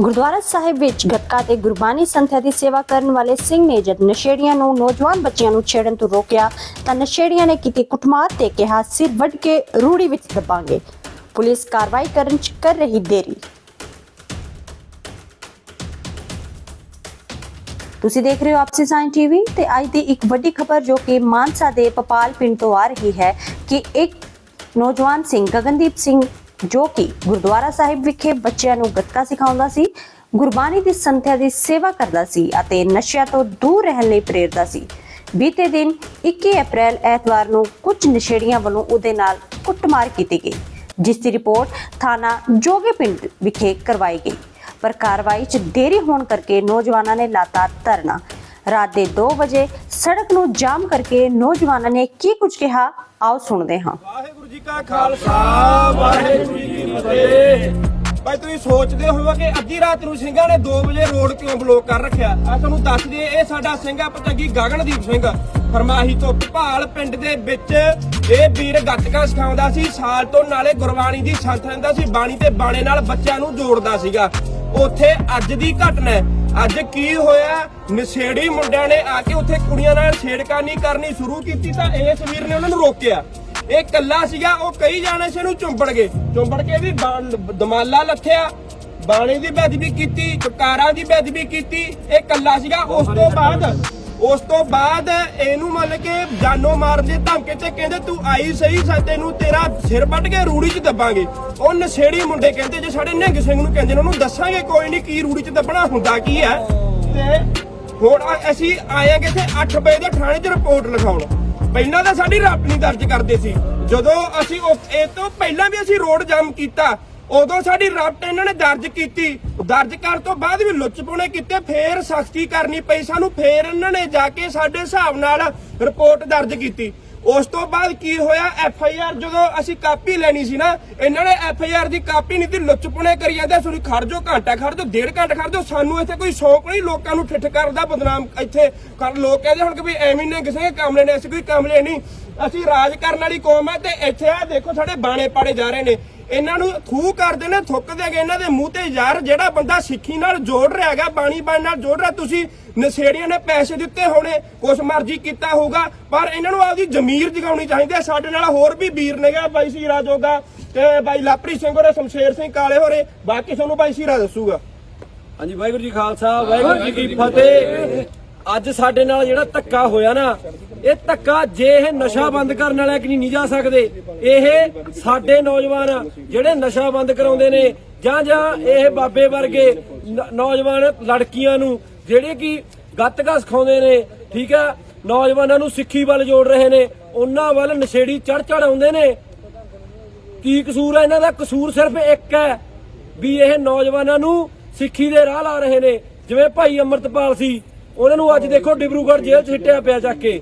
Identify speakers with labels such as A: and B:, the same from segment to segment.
A: ਗੁਰਦੁਆਰਾ ਸਾਹਿਬ ਵਿੱਚ ਗੱਤਕਾ ਤੇ ਗੁਰਬਾਣੀ ਸੰਥਿਆ ਦੀ ਸੇਵਾ ਕਰਨ ਵਾਲੇ ਸਿੰਘ ਨੇ ਜਦ ਨਸ਼ੇੜੀਆਂ ਨੂੰ ਨੌਜਵਾਨ ਬੱਚਿਆਂ ਨੂੰ ਛੇੜਨ ਤੋਂ ਰੋਕਿਆ, ਤਾਂ ਨਸ਼ੇੜੀਆਂ ਨੇ ਕੀਤੀ ਕੁੱਟਮਾਰ ਤੇ ਕਿਹਾ, ਸਿਰ ਵੱਢ ਕੇ ਰੂੜੀ ਵਿੱਚ ਦਬਾਂਗੇ। ਪੁਲਿਸ ਕਾਰਵਾਈ ਕਰਨ ਚ ਕਰ ਰਹੀ ਦੇਰੀ। ਤੁਸੀਂ ਦੇਖ ਰਹੇ ਹੋ ਆਪਸੀ ਸਾਇਨ ਟੀਵੀ ਤੇ ਅੱਜ ਦੀ ਇੱਕ ਵੱਡੀ ਖਬਰ ਜੋ ਕਿ ਮਾਨਸਾ ਦੇ ਪਪਾਲ ਪਿੰਡ ਤੋਂ ਆ ਰਹੀ ਹੈ ਕਿ ਇੱਕ ਨੌਜਵਾਨ ਸਿੰਘ, ਗਗਨਦੀਪ ਸਿੰਘ ਜੋ ਕਿ ਗੁਰਦੁਆਰਾ ਸਾਹਿਬ ਵਿਖੇ ਬੱਚਿਆਂ ਨੂੰ ਗੱਤਕਾ ਸਿਖਾਉਂਦਾ ਸੀ, ਗੁਰਬਾਣੀ ਦੀ ਸੰਥਿਆ ਦੀ ਸੇਵਾ ਕਰਦਾ ਸੀ ਅਤੇ ਨਸ਼ਿਆਂ ਤੋਂ ਦੂਰ ਰਹਿਣ ਲਈ ਪ੍ਰੇਰਦਾ ਸੀ। ਬੀਤੇ ਦਿਨ 21 ਅਪ੍ਰੈਲ ਐਤਵਾਰ ਨੂੰ ਕੁਝ ਨਸ਼ੇੜੀਆਂ ਵੱਲੋਂ ਉਹਦੇ ਨਾਲ ਕੁੱਟਮਾਰ ਕੀਤੀ ਗਈ, ਜਿਸ ਦੀ ਰਿਪੋਰਟ ਥਾਣਾ ਜੋਗੇ ਪਿੰਡ ਵਿਖੇ ਕਰਵਾਈ ਗਈ। ਪਰ ਕਾਰਵਾਈ 'ਚ ਦੇਰੀ ਹੋਣ ਕਰਕੇ ਨੌਜਵਾਨਾਂ ਨੇ ਲਾਤਾ ਧਰਨਾ। ਰਾਤ ਦੇ 2 ਵਜੇ ਸੜਕ ਨੂੰ ਜਾਮ ਕਰਕੇ ਨੌਜਵਾਨਾਂ ਨੇ ਕੀ ਕੁਝ ਕਿਹਾ? ਆਓ ਸੁਣਦੇ ਹਾਂ।
B: ਵਾਹਿਗੁਰੂ ਜੀ ਕਾ ਖਾਲਸਾ, ਵਾਹਿਗੁਰੂ ਜੀ ਕੀ ਫਤਿਹ। ਭਾਈ ਤੁਸੀਂ ਸੋਚਦੇ ਹੋਵੋ ਅੱਧੀ ਰਾਤ ਨੂੰ ਸਿੰਘਾਂ ਨੇ 2 ਵਜੇ ਰੋਡ ਕਿਉਂ ਬਲੌਕ ਕਰ ਰੱਖਿਆ? ਆ ਤੁਹਾਨੂੰ ਦੱਸ ਦਈਏ, ਇਹ ਸਾਡਾ ਸਿੰਘ ਆ ਪਚੰਗੀ ਗਗਨਦੀਪ ਸਿੰਘ। ਫਰਮਾਹੀ ਤੋਂ ਭਾਲ ਪਿੰਡ ਦੇ ਵਿੱਚ ਇਹ ਵੀਰ ਗੱਤਕਾ ਸਿਖਾਉਂਦਾ ਸੀ, ਸਾਲ ਤੋਂ ਨਾਲੇ ਗੁਰਬਾਣੀ ਦੀ ਸੰਥ ਲੈਂਦਾ ਸੀ, ਬਾਣੀ ਤੇ ਬਾਣੇ ਨਾਲ ਬੱਚਿਆਂ ਨੂੰ ਜੋੜਦਾ ਸੀਗਾ। ਉੱਥੇ ਅੱਜ ਦੀ ਘਟਨਾ ਅੱਜ ਕੀ ਹੋਇਆ? ਨਸ਼ੇੜੀ ਮੁੰਡਿਆਂ ਨੇ ਆ ਕੇ ਉੱਥੇ ਕੁੜੀਆਂ ਨਾਲ ਛੇੜਖਾਨੀ ਕਰਨੀ ਸ਼ੁਰੂ ਕੀਤੀ ਤਾਂ ਇਸ ਵੀਰ ਨੇ ਉਹਨਾਂ ਨੂੰ ਰੋਕਿਆ। ਇਹ ਕੱਲਾ ਸੀਗਾ, ਉਹ ਕਈ ਜਾਣੇ ਸੀ ਇਹਨੂੰ ਚੁੰਬੜ ਗਏ। ਚੁੰਬੜ ਕੇ ਵੀ ਦਮਾਲਾ ਲੱਥਿਆ। ਬਾਣੀ ਦੀ ਬੇਅਦਬੀ ਕੀਤੀ ਕਕਾਰਾਂ ਦੀ ਬੇਅਦਬੀ ਕੀਤੀ। ਇਹ ਕੱਲਾ ਸੀਗਾ, ਉਸ ਤੋਂ ਬਾਅਦ ਉਸ ਤੋਂ ਬਾਅਦ ਇਹਨੂੰ ਮੰਨ ਕੇ ਜਾਨੋਂ ਮਾਰਨ ਦੇ ਧਮਕੇ ਤੇ ਕਹਿੰਦੇ ਤੂੰ ਆਈ ਸਹੀ, ਸਾ ਤੈਨੂੰ ਤੇਰਾ ਸਿਰ ਵੱਢ ਕੇ ਰੂੜੀ 'ਚ ਦੱਬਾਂਗੇ। ਉਹ ਨਸ਼ੇੜੀ ਮੁੰਡੇ ਕਹਿੰਦੇ, ਜੇ ਸਾਡੇ ਨਿਹੰਗ ਸਿੰਘ ਨੂੰ ਕਹਿੰਦੇ ਨੇ, ਉਹਨੂੰ ਦੱਸਾਂਗੇ ਕੋਈ ਨਹੀਂ ਕੀ ਰੂੜੀ 'ਚ ਦੱਬਣਾ ਹੁੰਦਾ ਕੀ ਹੈ। ਤੇ ਹੁਣ ਅ- ਅਸੀਂ ਆਏਗੇ ਇੱਥੇ 8 ਵਜੇ ਦੇ ਥਾਣੇ 'ਚ ਰਿਪੋਰਟ ਲਿਖਾਉਣ। ਪਹਿਲਾਂ ਤਾਂ ਸਾਡੀ ਰਾਪ ਦਰਜ ਕਰਦੇ ਸੀ। ਜਦੋਂ ਅਸੀਂ ਇਹ ਤੋਂ ਪਹਿਲਾਂ ਵੀ ਅਸੀਂ ਰੋਡ ਜਾਮ ਕੀਤਾ। ਉਦੋਂ ਸਾਡੀ ਰਾਪਟ ਇਹਨਾਂ ਨੇ ਦਰਜ ਕੀਤੀ। ਦਰਜ ਕਰਨ ਤੋਂ ਬਾਅਦ ਵੀ ਲੁੱਚਪੁਣੇ ਕੀਤੇ, ਫੇਰ ਸਖਤੀ ਕਰਨੀ ਪਈ ਸਾਨੂੰ, ਫੇਰ ਇਹਨਾਂ ਨੇ ਜਾ ਕੇ ਸਾਡੇ ਹਿਸਾਬ ਨਾਲ ਰਿਪੋਰਟ ਦਰਜ ਕੀਤੀ। ਉਸ ਤੋਂ ਬਾਅਦ ਕੀ ਹੋਇਆ, ਐਫ ਆਈ ਆਰ ਜਦੋਂ ਅਸੀਂ ਕਾਪੀ ਲੈਣੀ ਸੀ ਨਾ, ਇਹਨਾਂ ਨੇ ਐਫ ਆਈ ਆਰ ਦੀ ਕਾਪੀ ਨਹੀਂ ਤੇ ਲੁੱਚਪੁਣੇ ਕਰੀ ਜਾਂਦੇ ਸੁਣੀ ਖੜ ਜਾਓ, ਘੰਟਾ ਖੜ ਜਾਓ, ਡੇਢ ਘੰਟਾ ਖੜ ਜਾਓ, ਸਾਨੂੰ ਇੱਥੇ ਕੋਈ ਸ਼ੌਕ ਨਹੀਂ, ਲੋਕਾਂ ਨੂੰ ਠਿੱਠ ਕਰਦਾ ਬਦਨਾਮ ਇੱਥੇ ਕਰ, ਲੋਕ ਕਹਿੰਦੇ ਹੁਣ ਕਿ ਵੀ ਐਵੇਂ ਨੇ, ਕਿਸੇ ਦੇ ਕਾਮਲੇ ਨੇ, ਅਸੀਂ ਕੋਈ ਕਾਮਲੇ ਨਹੀਂ। ਅਸੀਂ ਰਾਜ ਕਰਨ ਵਾਲੀ ਕੌਮ ਹੈ ਤੇ ਇੱਥੇ ਆ, ਦੇਖੋ ਸਾਡੇ ਬਾਣੇ ਪਾੜੇ ਜਾ ਰਹੇ ਨੇ। ਇਹਨਾਂ ਨੂੰ ਥੂ ਕਰਦੇ ਨੇ ਥੁੱਕਦੇ ਗਏ ਇਹਨਾਂ ਦੇ ਮੂੰਹ ਤੇ ਯਾਰ ਜਿਹੜਾ ਬੰਦਾ ਸਿੱਖੀ ਨਾਲ ਜੋੜ ਰਿਹਾ ਹੈਗਾ ਬਾਣੀ ਬਾਣੀ ਨਾਲ ਜੋੜ ਰਿਹਾ ਤੁਸੀਂ ਨਸ਼ੇੜੀਆਂ ਨੇ ਪੈਸੇ ਦਿੱਤੇ ਹੋਣੇ ਕੁਛ ਮਰਜ਼ੀ ਕੀਤਾ ਹੋਊਗਾ ਪਰ ਇਹਨਾਂ ਨੂੰ ਆਪਦੀ ਜ਼ਮੀਰ ਜਗਾਉਣੀ ਚਾਹੀਦੀ ਹੈ। ਸਾਡੇ ਨਾਲ ਹੋਰ ਵੀ ਵੀਰ ਨੇਗਾ ਬਾਈ ਸੀਰਾ ਜੋਗਾ ਤੇ ਬਾਈ ਲਾਪਰੀ ਸਿੰਘ ਹੋਰੇ ਸ਼ਮਸ਼ੇਰ ਸਿੰਘ ਕਾਲੇ ਹੋਰੇ ਬਾਕੀ ਤੁਹਾਨੂੰ ਬਾਈ ਸੀਰਾ ਦੱਸੂਗਾ।
C: ਹਾਂਜੀ ਵਾਹਿਗੁਰੂ ਜੀ ਖਾਲਸਾ ਵਾਹਿਗੁਰੂ ਜੀ ਕੀ ਫਤਿਹ। ਅੱਜ ਸਾਡੇ ਨਾਲ ਜਿਹੜਾ ਧੱਕਾ ਹੋਇਆ ਨਾ, ਇਹ ਧੱਕਾ ਜੇ ਇਹ ਨਸ਼ਾ ਬੰਦ ਕਰਨ ਵਾਲੇ ਕਿ ਨਹੀਂ ਜਾ ਸਕਦੇ। ਇਹ ਸਾਡੇ ਨੌਜਵਾਨ ਜਿਹੜੇ ਨਸ਼ਾ ਬੰਦ ਕਰਾਉਂਦੇ ਨੇ, ਜਾਂ ਜਾਂ ਇਹ ਬਾਬੇ ਵਰਗੇ ਨੌਜਵਾਨ ਲੜਕੀਆਂ ਨੂੰ, ਜਿਹੜੇ ਕਿ ਗੱਤਕਾ ਸਿਖਾਉਂਦੇ ਨੇ, ਠੀਕ ਹੈ ਨੌਜਵਾਨਾਂ ਨੂੰ ਸਿੱਖੀ ਵੱਲ ਜੋੜ ਰਹੇ ਨੇ, ਉਹਨਾਂ ਵੱਲ ਨਸ਼ੇੜੀ ਚੜ ਚੜ ਆਉਂਦੇ ਨੇ। ਕੀ ਕਸੂਰ ਹੈ ਇਹਨਾਂ ਦਾ? ਕਸੂਰ ਸਿਰਫ ਇੱਕ ਹੈ, ਵੀ ਇਹ ਨੌਜਵਾਨਾਂ ਨੂੰ ਸਿੱਖੀ ਦੇ ਰਾਹ ਲਾ ਰਹੇ ਨੇ। ਜਿਵੇਂ ਭਾਈ ਅਮਰਤਪਾਲ ਸੀ ਉਹਨਾਂ ਨੂੰ ਅੱਜ ਦੇਖੋ ਡਿਬਰੂਗੜ੍ਹ ਜੇਲ੍ਹ 'ਚ ਸਿੱਟਿਆ ਪਿਆ ਚੱਕ ਕੇ।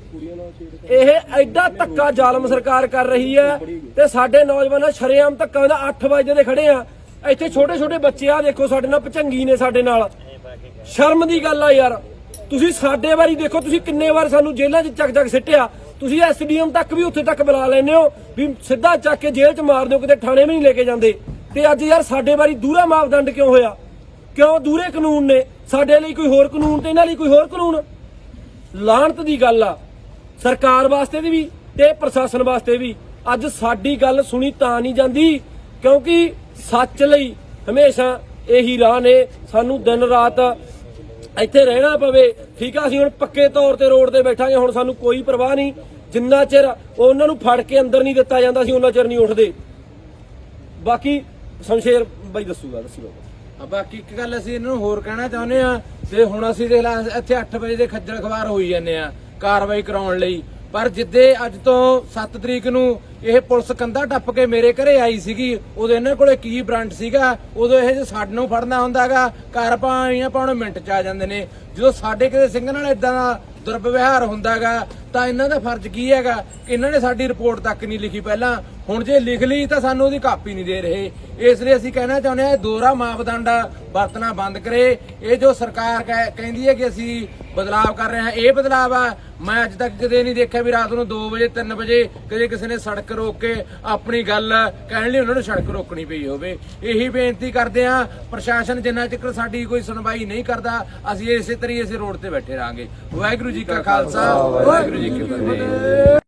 C: ਇਹ ਐਡਾ ਧੱਕਾ ਜ਼ਾਲਮ ਸਰਕਾਰ ਕਰ ਰਹੀ ਹੈ ਤੇ ਸਾਡੇ ਨੌਜਵਾਨਾਂ ਸ਼ਰੇਆਮ ਧੱਕਾ ਦਾ 8 ਵਜੇ ਦੇ ਖੜੇ ਆ। ਇੱਥੇ ਛੋਟੇ ਛੋਟੇ ਬੱਚੇ ਆ, ਦੇਖੋ ਸਾਡੇ ਨਾਲ ਪਚੰਗੀ ਨੇ ਸਾਡੇ ਨਾਲ। ਸ਼ਰਮ ਦੀ ਗੱਲ ਆ ਯਾਰ। ਤੁਸੀਂ ਸਾਡੇ ਵਾਰੀ ਦੇਖੋ, ਤੁਸੀਂ ਕਿੰਨੇ ਵਾਰ ਸਾਨੂੰ ਜੇਲ੍ਹਾਂ 'ਚ ਚੱਕ ਚੱਕ ਸਿੱਟਿਆ। ਤੁਸੀਂ ਐਸਡੀਐਮ ਤੱਕ ਵੀ ਉੱਥੇ ਤੱਕ ਬੁਲਾ ਲੈਂਦੇ ਹੋ ਵੀ ਸਿੱਧਾ ਚੱਕ ਕੇ ਜੇਲ੍ਹ 'ਚ ਮਾਰ ਦਿਓ, ਕਿਤੇ ਥਾਣੇ ਵੀ ਨਹੀਂ ਲੈ ਕੇ ਜਾਂਦੇ। ਤੇ ਅੱਜ ਯਾਰ ਸਾਡੇ ਵਾਰੀ ਦੂਰਾ ਮਾਪਦੰਡ ਕਿਉਂ ਹੋਇਆ? ਕਿਉਂ ਦੂਰੇ ਕਾਨੂੰਨ ਨੇ? ਸਾਡੇ ਲਈ ਕੋਈ ਹੋਰ ਕਾਨੂੰਨ ਤੇ ਇਹਨਾਂ ਲਈ ਕੋਈ ਹੋਰ ਕਾਨੂੰਨ? ਲਾਹਣਤ ਦੀ ਗੱਲ ਆ। ਸਰਕਾਰ ਵਾਸਤੇ ਦੀ ਵੀ ਤੇ ਪ੍ਰਸ਼ਾਸਨ ਵਾਸਤੇ ਵੀ। ਅੱਜ ਸਾਡੀ ਗੱਲ ਸੁਣੀ ਤਾਂ ਨਹੀਂ ਜਾਂਦੀ, ਕਿਉਂਕਿ ਸੱਚ ਲਈ ਹਮੇਸ਼ਾ ਇਹੀ ਰਾਹ ਨੇ। ਸਾਨੂੰ ਦਿਨ ਰਾਤ ਇੱਥੇ ਰਹਿਣਾ ਪਵੇ। ਠੀਕ ਆ, ਅਸੀਂ ਹੁਣ ਪੱਕੇ ਤੌਰ ਤੇ ਰੋਡ ਤੇ ਬੈਠਾਂਗੇ, ਹੁਣ ਸਾਨੂੰ ਕੋਈ ਪਰਵਾਹ ਨਹੀਂ। ਜਿੰਨਾ ਚਿਰ ਉਹਨਾਂ ਨੂੰ ਫੜ ਕੇ ਅੰਦਰ ਨਹੀਂ ਦਿੱਤਾ ਜਾਂਦਾ ਸੀ ਉਹਨਾਂ ਚਿਰ ਨਹੀਂ ਉੱਠਦੇ। ਬਾਕੀ ਸ਼ਮਸ਼ੇਰ ਬਾਈ ਦੱਸੂਗਾ ਦੱਸੂਗਾ
D: ਆ ਬਾਕੀ ਇੱਕ ਗੱਲ ਅਸੀਂ ਇਹਨਾਂ ਨੂੰ ਹੋਰ ਕਹਿਣਾ ਚਾਹੁੰਦੇ ਆ ਤੇ ਹੁਣ ਅਸੀਂ ਦੇਖ ਲਾ, ਇੱਥੇ 8 ਵਜੇ ਦੇ ਖੱਜਲ ਖਵਾਰ ਹੋਈ ਜਾਂਦੇ ਆ ਕਾਰਵਾਈ ਕਰਾਉਣ ਲਈ। ਪਰ ਜਿੱਦੇ ਅੱਜ ਤੋਂ 7 ਤਰੀਕ ਨੂੰ ਇਹ ਪੁਲਿਸ ਕੰਧਾ ਟੱਪ ਕੇ ਮੇਰੇ ਘਰੇ ਆਈ ਸੀਗੀ, ਉਦੋਂ ਇਹਨਾਂ ਕੋਲੇ ਕੀ ਬ੍ਰਾਂਡ ਸੀਗਾ, ਉਦੋਂ ਇਹ ਜੇ ਸਾਡੇ ਨੂੰ ਫੜਨਾ ਹੁੰਦਾਗਾ, ਘਰ ਪਾਈਆਂ ਪਾਉਣ ਮਿੰਟ ਚ ਆ ਜਾਂਦੇ ਨੇ। ਜਦੋਂ ਸਾਡੇ ਕਿਸੇ ਸਿੰਘ ਨਾਲ ਇਦਾਂ ਦਾ ਦੁਰਵਿਵਹਾਰ ਹੁੰਦਾਗਾ ਤਾਂ ਇਹਨਾਂ ਦਾ ਫਰਜ਼ ਕੀ ਹੈਗਾ? ਕਿ ਇਹਨਾਂ ਨੇ ਸਾਡੀ ਰਿਪੋਰਟ ਤੱਕ ਨਹੀਂ ਲਿਖੀ ਪਹਿਲਾਂ। ਹੁਣ ਜੇ ਲਿਖ ਲਈ ਤਾਂ ਸਾਨੂੰ ਉਹਦੀ ਕਾਪੀ ਨਹੀਂ ਦੇ ਰਹੇ। ਇਸ ਲਈ ਅਸੀਂ ਕਹਿਣਾ ਚਾਹੁੰਦੇ ਹਾਂ ਇਹ ਦੋਹਰਾ ਮਾਪਦੰਡ ਵਰਤਣਾ ਬੰਦ ਕਰੇ। ਇਹ ਜੋ ਸਰਕਾਰ ਕਹਿ- ਕਹਿੰਦੀ ਹੈ ਕਿ ਅਸੀਂ ਬਦਲਾਵ ਕਰ ਰਹੇ ਹਾਂ, ਇਹ ਬਦਲਾਵ ਆ। ਮੈਂ ਅੱਜ ਤੱਕ ਕਦੇ ਨਹੀਂ ਦੇਖਿਆ ਵੀ ਰਾਤ ਨੂੰ 2 ਵਜੇ 3 ਵਜੇ ਕਦੇ ਕਿਸੇ ਨੇ ਸੜਕ ਰੋਕ ਕੇ ਆਪਣੀ ਗੱਲ ਕਹਿਣ ਲਈ ਉਹਨਾਂ ਨੂੰ ਸੜਕ ਰੋਕਣੀ ਪਈ ਹੋਵੇ। ਇਹੀ ਬੇਨਤੀ ਕਰਦੇ ਹਾਂ, ਪ੍ਰਸ਼ਾਸਨ ਜਿੰਨਾ ਚਿਰ ਸਾਡੀ ਕੋਈ ਸੁਣਵਾਈ ਨਹੀਂ ਕਰਦਾ, ਅਸੀਂ ਇਸੇ ਤਰੀਕੇ ਇਸੇ ਰੋਡ ਤੇ ਬੈਠੇ ਰਾਂਗੇ ਵਾਹਿਗੁਰੂ ਜੀ ਕਾ ਖਾਲਸਾ, ਵਾਹਿਗੁਰੂ ਜੀ ਕੀ ਫਤਿਹ